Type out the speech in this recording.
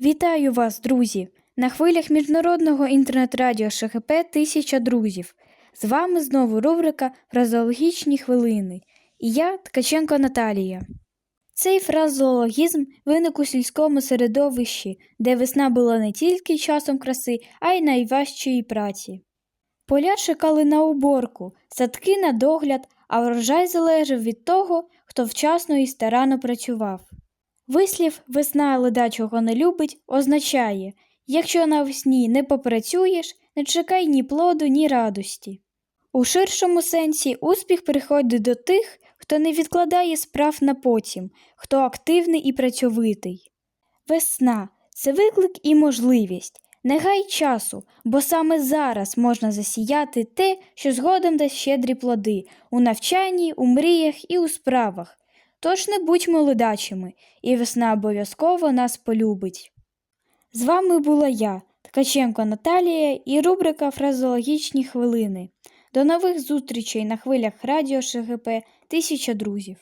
Вітаю вас, друзі! На хвилях міжнародного інтернет-радіо ШГП Тисяча друзів. З вами знову рубрика Фразеологічні хвилини. І я Ткаченко Наталія. Цей фразеологізм виник у сільському середовищі, де весна була не тільки часом краси, а й найважчої праці. Поля чекали на уборку, садки на догляд, а врожай залежав від того, хто вчасно і старанно працював. Вислів весна ледачого не любить означає, якщо навесні не попрацюєш, не чекай ні плоду, ні радості. У ширшому сенсі успіх приходить до тих, хто не відкладає справ на потім, хто активний і працьовитий. Весна це виклик і можливість. Не гай часу, бо саме зараз можна засіяти те, що згодом дасть щедрі плоди у навчанні, у мріях і у справах. Тож не будьмо ледачими, і весна обов'язково нас полюбить. З вами була я, Ткаченко Наталія і рубрика Фразологічні хвилини. До нових зустрічей на хвилях радіо ШГП Тисяча друзів.